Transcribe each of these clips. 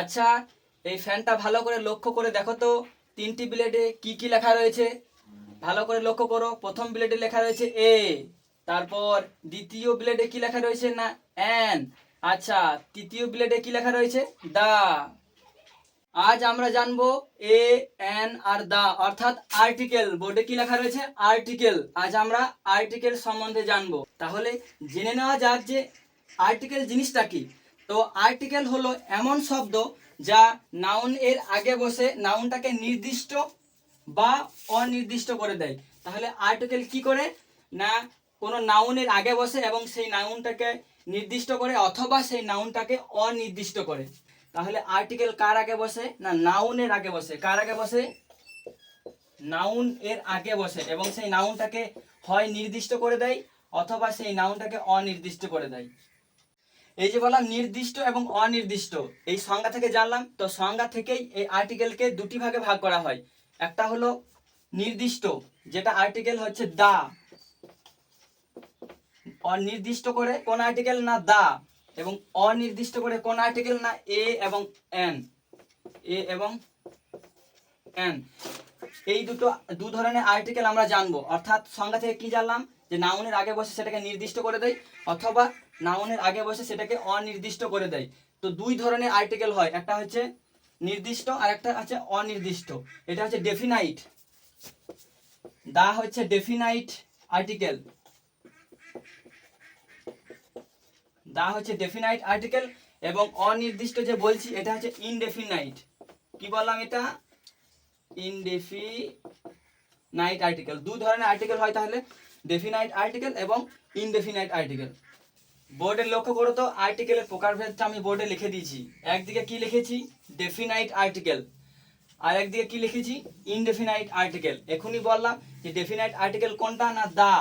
আচ্ছা এই ফ্যানটা ভালো করে লক্ষ্য করে দেখো তো, তিনটি ব্লেডে কি কি লেখা রয়েছে? ভালো করে লক্ষ্য করো, প্রথম ব্লেডে লেখা রয়েছে এ তারপর দ্বিতীয় ব্লেডে কি লেখা রয়েছে না এন আচ্ছা তৃতীয় ব্লেডে কি লেখা রয়েছে? দা। আজ আমরা জানব এ এন আর দা, অর্থাৎ আর্টিকেল বোর্ডে কি লেখা রয়েছে? আর্টিকেল আজ আমরা আর্টিকেল সম্বন্ধে জানব। তাহলে জেনে নেওয়া যাক যে আর্টিকেল জিনিসটা কি। তো আর্টিকেল হলো এমন শব্দ যা নাউন এর আগে বসে নাউনটাকে নির্দিষ্ট বা অনির্দিষ্ট করে দেয়। তাহলে আর্টিকেল কি করে? না, কোনো নাউনের আগে বসে এবং সেই নাউনটাকে নির্দিষ্ট করে অথবা সেই নাউনটাকে অনির্দিষ্ট করে। তাহলে আর্টিকেল কার আগে বসে? না নাউনের আগে বসে। কার আগে বসে? নাউন এর আগে বসে এবং সেই নাউনটাকে হয় নির্দিষ্ট করে দেয় অথবা সেই নাউনটাকে অনির্দিষ্ট করে দেয়। এই যে বললাম নির্দিষ্ট এবং অনির্দিষ্ট, এই সংজ্ঞা থেকে জানলাম, তো সংজ্ঞা থেকেই এই আর্টিকেলকে দুটি ভাগে ভাগ করা হয়। একটা হলো নির্দিষ্ট, যেটা আর্টিকেল হচ্ছে দা। অনির্দিষ্ট করে কোন আর্টিকেল না দা, এবং অনির্দিষ্ট করে কোন আর্টিকেল না এ এবং এন। এ এবং এন এই দুটো, দু ধরনের আর্টিকেল আমরা জানব। অর্থাৎ সংজ্ঞা থেকে কি জানলাম? যে নাউনের আগে বসে সেটাকে নির্দিষ্ট করে দেয়, অথবা নাউনের আগে বসে সেটাকে অনির্দিষ্ট করে দেয়। তো দুই ধরনের আর্টিকেল হয়। একটা হচ্ছে নির্দিষ্ট, আর একটা আছে অনির্দিষ্ট। এটা হচ্ছে ডেফিনাইট দা হচ্ছে ডেফিনাইট আর্টিকেল দা হচ্ছে ডেফিনাইট আর্টিকেল এবং অনির্দিষ্ট যে বলছি, এটা হচ্ছে ইনডেফিনাইট কি বললাম এটা? ইনডেফিনাইট আর্টিকেল দু ধরনের আর্টিকেল হয় তাহলে ডেফিনাইট আর্টিকেল এবং ইনডেফিনাইট আর্টিকেল বোর্ডে লক্ষ্য করো তো আর্টিকেলের প্রকারভেদটা আমি বোর্ডে লিখে দিয়েছি। একদিকে কি লিখেছি? ডেফিনাইট আর্টিকেল আর একদিকে কি লিখেছি? ইনডেফিনাইট আর্টিকেল এখনই বললাম যে ডেফিনাইট আর্টিকেল কোনটা না দা?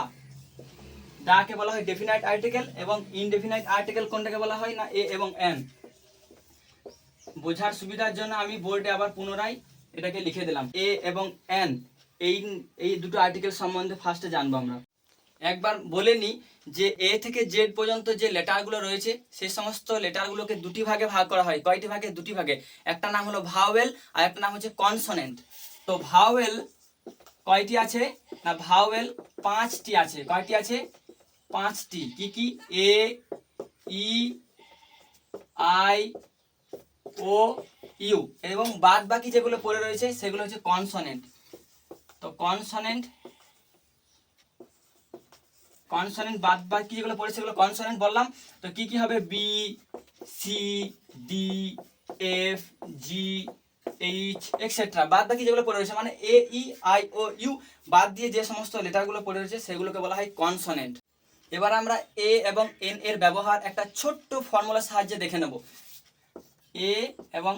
দাকে বলা হয় ডেফিনাইট আর্টিকেল এবং ইনডেফিনাইট আর্টিকেল কোনটাকে বলা হয় না এ এবং এন? বোঝার সুবিধার জন্য আমি বোর্ডে আবার পুনরায় এটাকে লিখে দিলাম। এ এবং এন এই এই দুটো আর্টিকেল সম্বন্ধে ফার্স্টে জানব আমরা। একবার বলে নিই যে এ থেকে জেড পর্যন্ত যে লেটারগুলো রয়েছে সেই সমস্ত লেটারগুলোকে দুটি ভাগে ভাগ করা হয়। কয়টি ভাগে? দুটি ভাগে। একটা নাম হলো ভাওয়েল আর একটা নাম হচ্ছে কনসোনেন্ট তো ভাওয়েল কয়টি আছে? না ভাওয়েল পাঁচটি আছে। কয়টি আছে? পাঁচটি। কি কি? এ ই আই ও, ইউ এবং বাদ বাকি যেগুলো পড়ে রয়েছে, সেগুলো হচ্ছে কনসোনেন্ট তো কনসোনেন্ট কনসোনেন্ট বাদ বাকি যেগুলো পড়ে, সেগুলো কনসোনেন্ট বললাম। তো কি কি হবে? B C D F G H etcetera বাদ বাকি যেগুলো পড়ে রয়েছে মানে এ ই আই ও ইউ বাদ দিয়ে যে সমস্ত লেটারগুলো পড়ে রয়েছে, সেগুলোকে বলা হয় কনসোনেন্ট এবার আমরা এ এবং এন এর ব্যবহার একটা ছোট্ট ফর্মুলার সাহায্যে দেখে নেব। এ এবং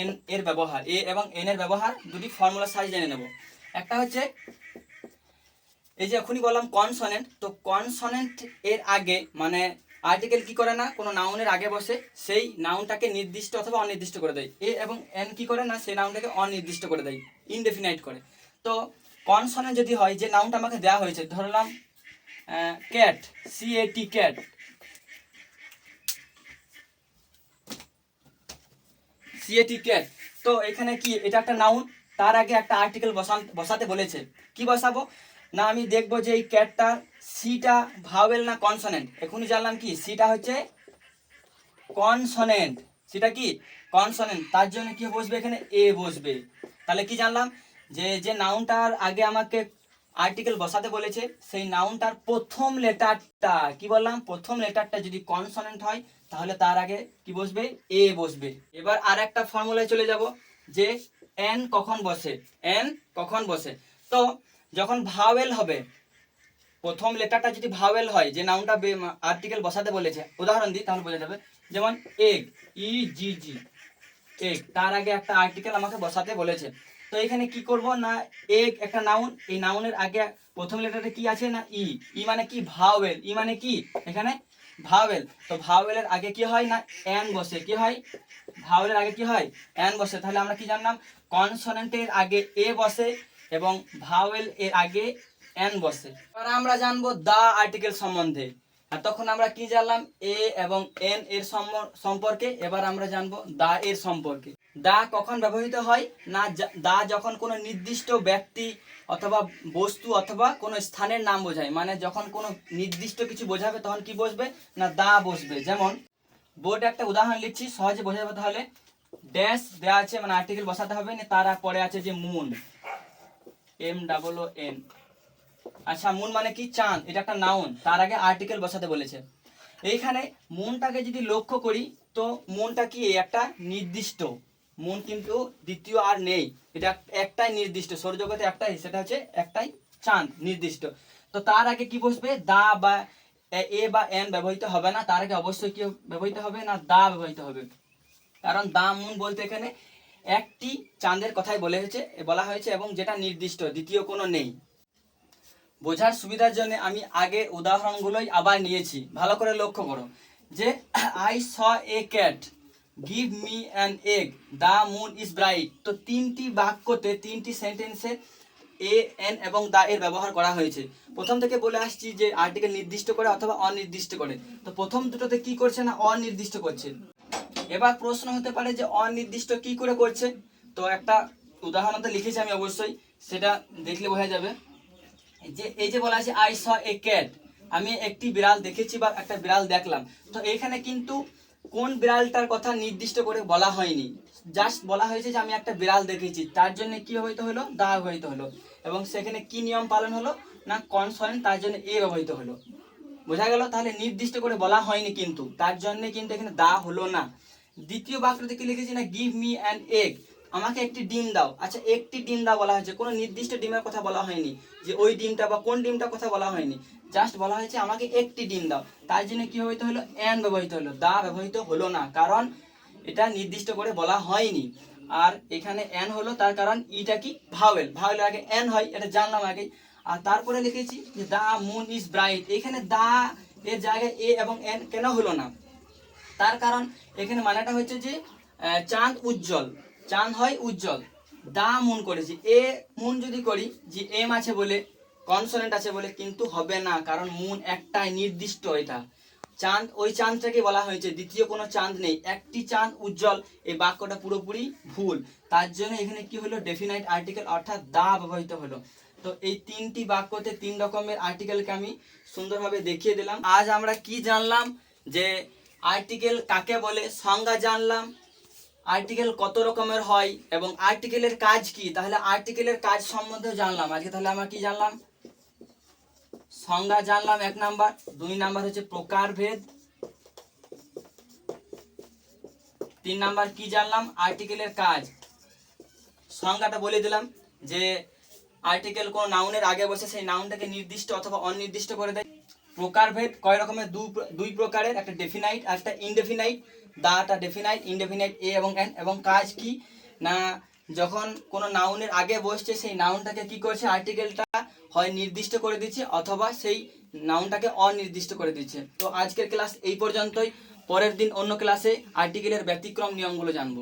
এন এর ব্যবহার এ এবং এন এর ব্যবহার দুটি ফর্মুলার সাহায্যে জেনে নেব। একটা হচ্ছে, এই যে এখনই বললাম কনসনেন্ট তো কনসনেন্ট এর আগে মানে আর্টিকেল কি করে না, কোনো নাউনের আগে বসে, সেই নাউনটাকে নির্দিষ্ট অথবা অনির্দিষ্ট করে দেয়। এ এবং এন কি করে না, সেই নাউনটাকে অনির্দিষ্ট করে দেয় ইনডেফিনাইট করে। তো কনসনেন্ট যদি হয়, যে নাউনটা আমাকে দেওয়া হয়েছে, ধরলাম cat C A T cat C A T cat তো এখানে কি? এটা একটা নাউন তার আগে একটা আর্টিকেল বসান বসাতে বলেছে। কি বসাবো? না, আমি দেখব যে এই ক্যাটটা সিটা ভাওয়েল না কনসনেন্ট এখনই জানলাম কি? সিটা হচ্ছে কনসনেন্ট সেটা কি? কনসনেন্ট তার জন্য কি বসবে এখানে? এ বসবে। তাহলে কি জানলাম? যে যে নাউনটার আগে আমাকে আর্টিকেল বসাতে বলেছে, সেই নাউনটার প্রথম লেটারটা কি বললাম? প্রথম লেটারটা যদি কনসনেন্ট হয় তাহলে তার আগে কি বসবে? এ বসবে। এবার আর একটা ফর্মুলায় চলে যাব যে এন কখন বসে? এন কখন বসে? তো যখন ভাওয়েল হবে, প্রথম লেটারটা যদি ভাওয়েল হয়, যে নাউনটা আর্টিকেল বসাতে বলেছে, উদাহরণ দিই, তাহলে বোঝা যাবে। যেমন এগ ই জি জি এগ তার আগে একটা আর্টিকেল আমাকে বসাতে বলেছে। তো এখানে কি করব না এগ একটা নাউন এই নাউনের আগে প্রথম লেটারে কি আছে না ই ই মানে কি? ভাওয়েল ই মানে কি? এখানে ভাওয়েল। তো ভাওয়েলের আগে কি হয় না? এন বসে। কি হয়? ভাওয়েলের আগে কি হয়? এন বসে। তাহলে আমরা কি জানলাম? কনসোনেন্টের আগে এ বসে এবং ভাওয়েল এর আগে এন বসে। এবার আমরা জানব দা আর্টিকেল সম্বন্ধে। আর তখন আমরা কি জানলাম? এ এবং এন এর সম্পর্কে। এবার আমরা জানব দা এর সম্পর্কে। দা কখন ব্যবহৃত হয়? না দা যখন কোনো নির্দিষ্ট ব্যক্তি অথবা বস্তু অথবা কোনো স্থানের নাম বোঝায় মানে যখন কোনো নির্দিষ্ট কিছু বোঝাবে তখন কি বসবে? না, দা বসবে। যেমন, বোর্ডে একটা উদাহরণ লিখছি, সহজে বোঝা যাবে তাহলে। ড্যাশ দেওয়া আছে মানে আর্টিকেল বসাতে হবে, না, তার পরে আছে যে moon. M double O N. আচ্ছা মুন মানে কি? চাঁদ, এটা একটা নাউন, তার আগে আর্টিকেল বসাতে বলেছে। এইখানে মুনটাকে যদি লক্ষ্য করি, তো মুনটা কি? একটা নির্দিষ্ট। মুন কিন্তু দ্বিতীয় আর নেই। এটা একটাই নির্দিষ্ট, সৌরজগতে একটাই, সেটা হচ্ছে একটাই চাঁদ নির্দিষ্ট। তো তার আগে কি বসবে? দা বা এ- বা এন ব্যবহৃত হবে না, তার আগে অবশ্যই কি ব্যবহৃত হবে না? দা ব্যবহৃত হবে। কারণ দা মুন বলতে এখানে একটি চাঁদের কথাই বলে হয়েছে, বলা হয়েছে এবং যেটা নির্দিষ্ট, দ্বিতীয় কোনো নেই। বোঝার সুবিধার জন্য আমি আগে উদাহরণগুলোই আবার নিয়েছি। ভালো করে লক্ষ্য করো যে I saw a cat give me an egg the moon is bright তো তিনটি বাক্যতে, তিনটি সেন্টেন্সে এ এন এবং দা এর ব্যবহার করা হয়েছে। প্রথম থেকে বলে আসছি যে আর্টিকেল নির্দিষ্ট করে অথবা অনির্দিষ্ট করে। তো প্রথম দুটোতে কি করছে না অনির্দিষ্ট করছে? এবার প্রশ্ন হতে পারে যে অনির্দিষ্ট কি করে করছে? তো একটা উদাহরণ তো লিখেছি আমি অবশ্যই, সেটা দেখলে বোঝা যাবে। যে এই যে বলা আছে আই স এ ক্যাট আমি একটি বিড়াল দেখেছি বা একটা বিড়াল দেখলাম। তো এখানে কিন্তু কোন বিড়ালটার কথা নির্দিষ্ট করে বলা হয়নি। জাস্ট বলা হয়েছে যে আমি একটা বিড়াল দেখেছি। তার জন্য কি ব্যবহৃত হলো? দা ব্যবহৃত হলো। এবং সেখানে কি নিয়ম পালন হলো? না কনসনেন্ট তার জন্য এ ব্যবহৃত হলো। বোঝা গেল? তাহলে নির্দিষ্ট করে বলা হয়নি কিন্তু। তার জন্য কিন্তু এখানে দা হলো না। দ্বিতীয় বাক্যতে কি লিখেছি না গিভ মি অ্যান এগ আমাকে একটি ডিম দাও। আচ্ছা একটি ডিম দাও বলা হয়েছে। কোনো নির্দিষ্ট ডিমের কথা বলা হয়নি। যে ওই ডিমটা বা কোন ডিমটার কথা বলা হয়নি। জাস্ট বলা হয়েছে, আমাকে একটি ডিম দাও। তার জন্য কি ব্যবহৃত হলো? অ্যান ব্যবহৃত হলো। দা ব্যবহৃত হলো না, কারণ এটা নির্দিষ্ট করে বলা হয়নি। আর এখানে অ্যান হলো, তার কারণ ইটা কি? ভাওয়েল। ভাওয়েল আগে অ্যান হয়, এটা জানলাম আগে আর তারপরে লিখেছি যে, দা মুন ইজ ব্রাইট। এখানে দা এর জায়গায় এ এবং এন কেন হলো না? তার কারণ এখানে মানেটা হচ্ছে যে চাঁদ উজ্জ্বল। চাঁদ হয় উজ্জ্বল। দা মুন করেছি। এ মুন যদি করি, যে এম আছে বলে কনসোনেন্ট আছে বলে কিন্তু হবে না, কারণ মুন একটাই নির্দিষ্ট এটা। চাঁদ, ওই চাঁদটাকে বলা হয়েছে, দ্বিতীয় কোনো চাঁদ নেই, একটি চাঁদ উজ্জ্বল, এই বাক্যটা পুরোপুরি ভুল। তার জন্য এখানে কি হলো? ডেফিনাইট আর্টিকেল অর্থাৎ দা ব্যবহৃত হলো। তো এই তিনটি বাক্যতে তিন রকমের আর্টিকেলকে আমি সুন্দরভাবে দেখিয়ে দিলাম। আজ আমরা কি জানলাম? যে আর্টিকেল কাকে বলে? সংজ্ঞা জানলাম। আর্টিকেল কত রকমের হয় এবং আর্টিকেলের কাজ কি? তাহলে আর্টিকেলের কাজ সম্বন্ধে জানলাম। আজকে তাহলে আমরা কি জানলাম? সংজ্ঞা জানলাম এক নাম্বার, দুই নাম্বার হচ্ছে প্রকারভেদ তিন নাম্বার কি জানলাম? আর্টিকেলের কাজ। সংজ্ঞাটা বলে দিলাম যে আর্টিকেল কোন নাউনের আগে বসে সেই নাউনটাকে নির্দিষ্ট অথবা অনির্দিষ্ট করে দেয়। প্রকারভেদ কয় রকমের? দুই প্রকারের, একটা ডেফিনাইট একটা ইনডেফিনাইট দাটা ডেফিনাইট ইনডেফিনাইট এ এবং এন, এবং কাজ কি? না যখন কোনো নাউনের আগে বসছে, সেই নাউনটাকে কি করছে? আর্টিকেলটা হয় নির্দিষ্ট করে দিচ্ছে, অথবা সেই নাউনটাকে অনির্দিষ্ট করে দিচ্ছে। তো আজকের ক্লাস এই পর্যন্তই। পরের দিন অন্য ক্লাসে আর্টিকেলের ব্যতিক্রম নিয়মগুলো জানব।